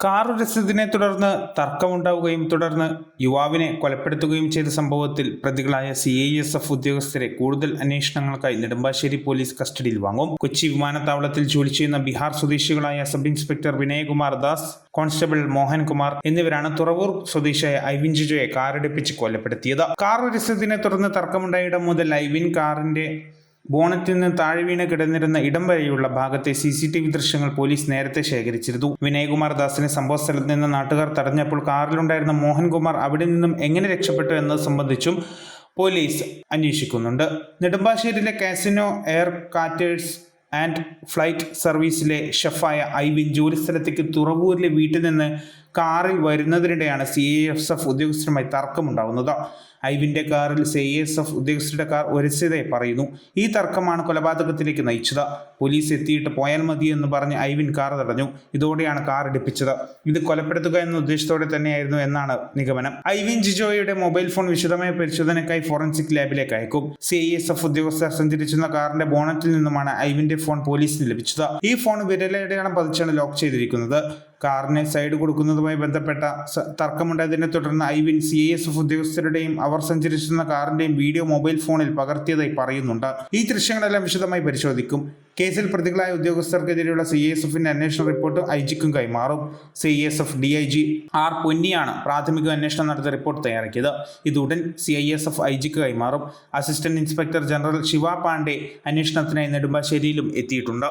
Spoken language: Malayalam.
കാർ രസത്തിനെ തുടർന്ന് തർക്കമുണ്ടാവുകയും തുടർന്ന് യുവാവിനെ കൊലപ്പെടുത്തുകയും ചെയ്ത സംഭവത്തിൽ പ്രതികളായ സി ഐ എസ് എഫ് ഉദ്യോഗസ്ഥരെ കൂടുതൽ അന്വേഷണങ്ങൾക്കായി നെടുമ്പാശ്ശേരി പോലീസ് കസ്റ്റഡിയിൽ വാങ്ങും. കൊച്ചി വിമാനത്താവളത്തിൽ ജോലി ചെയ്യുന്ന ബീഹാർ സ്വദേശികളായ sub inspector Vinayakumar Das constable Mohankumar എന്നിവരാണ് തുറവൂർ സ്വദേശിയായ ഐവിൻ ജിജോയെ കാറിടിപ്പിച്ച് കൊലപ്പെടുത്തിയത്. കാർ രസത്തിനെ തുടർന്ന് തർക്കമുണ്ടായ ഇടം മുതൽ ഐവിൻ കാറിന്റെ ബോണറ്റിൽ നിന്ന് താഴെ വീണ് കിടന്നിരുന്ന ഇടം വരെയുള്ള ഭാഗത്തെ സി സി ടി വി ദൃശ്യങ്ങൾ പോലീസ് നേരത്തെ ശേഖരിച്ചിരുന്നു. വിനയകുമാർ ദാസിനെ സംഭവ സ്ഥലത്ത് നിന്ന് നാട്ടുകാർ തടഞ്ഞപ്പോൾ കാറിലുണ്ടായിരുന്ന മോഹൻകുമാർ അവിടെ നിന്നും എങ്ങനെ രക്ഷപ്പെട്ടു എന്നത് സംബന്ധിച്ചും പോലീസ് അന്വേഷിക്കുന്നുണ്ട്. നെടുമ്പാശ്ശേരിയിലെ casino air caterers and flight സർവീസിലെ ഷെഫായ ഐവിൻ ജോലിസ്ഥലത്തേക്ക് തുറവൂരിലെ വീട്ടിൽ നിന്ന് കാറിൽ വരുന്നതിനിടെയാണ് സി എസ് എഫ് ഉദ്യോഗസ്ഥരുമായി തർക്കമുണ്ടാകുന്നത് ഐവിന്റെ കാറിൽ സി എസ് എഫ് ഉദ്യോഗസ്ഥരുടെ കാർ ഒരച്ചതായി പറയുന്നു. ഈ തർക്കമാണ് കൊലപാതകത്തിലേക്ക് നയിച്ചത്. പോലീസ് എത്തിയിട്ട് പോയാൽ മതി എന്ന് പറഞ്ഞ് ഐവിൻ കാർ തടഞ്ഞു. ഇതോടെയാണ് കാർ ഇടിപ്പിച്ചത്. ഇത് കൊലപ്പെടുത്തുക എന്ന ഉദ്ദേശത്തോടെ തന്നെയായിരുന്നു എന്നാണ് നിഗമനം. ഐവിൻ ജിജോയുടെ മൊബൈൽ ഫോൺ വിശദമായ പരിശോധനയ്ക്കായി ഫോറൻസിക് ലാബിലേക്ക് അയക്കും. സി എസ് എഫ് ഉദ്യോഗസ്ഥർ സഞ്ചരിച്ചിരുന്ന കാറിന്റെ ബോണറ്റിൽ നിന്നുമാണ് ഐവിന്റെ ഫോൺ പോലീസിന് ലഭിച്ചത്. ഈ ഫോൺ വിരലടയാളം പതിച്ചാണ് ലോക്ക് ചെയ്തിരിക്കുന്നത്. കാറിന് സൈഡ് കൊടുക്കുന്നതുമായി ബന്ധപ്പെട്ട തർക്കമുണ്ടായതിനെ തുടർന്ന് ഐവിൻ സി എസ് എഫ് ഉദ്യോഗസ്ഥരുടെയും അവർ സഞ്ചരിച്ചിരുന്ന കാറിന്റെയും വീഡിയോ മൊബൈൽ ഫോണിൽ പകർത്തിയതായി പറയുന്നുണ്ട്. ഈ ദൃശ്യങ്ങളെല്ലാം വിശദമായി പരിശോധിക്കും. കേസിൽ പ്രതികളായ ഉദ്യോഗസ്ഥർക്കെതിരെയുള്ള സി എസ് എഫിന്റെ അന്വേഷണ റിപ്പോർട്ട് ഐ ജിക്കും കൈമാറും. C S F D I G R പൊന്നിയാണ് പ്രാഥമിക അന്വേഷണം നടത്തിയ റിപ്പോർട്ട് തയ്യാറാക്കിയത്. ഇത് ഉടൻ C I S F I ജിക്ക് കൈമാറും. Assistant inspector general Shiva Pandey അന്വേഷണത്തിനായി നെടുമ്പാശ്ശേരിയിലും എത്തിയിട്ടുണ്ട്.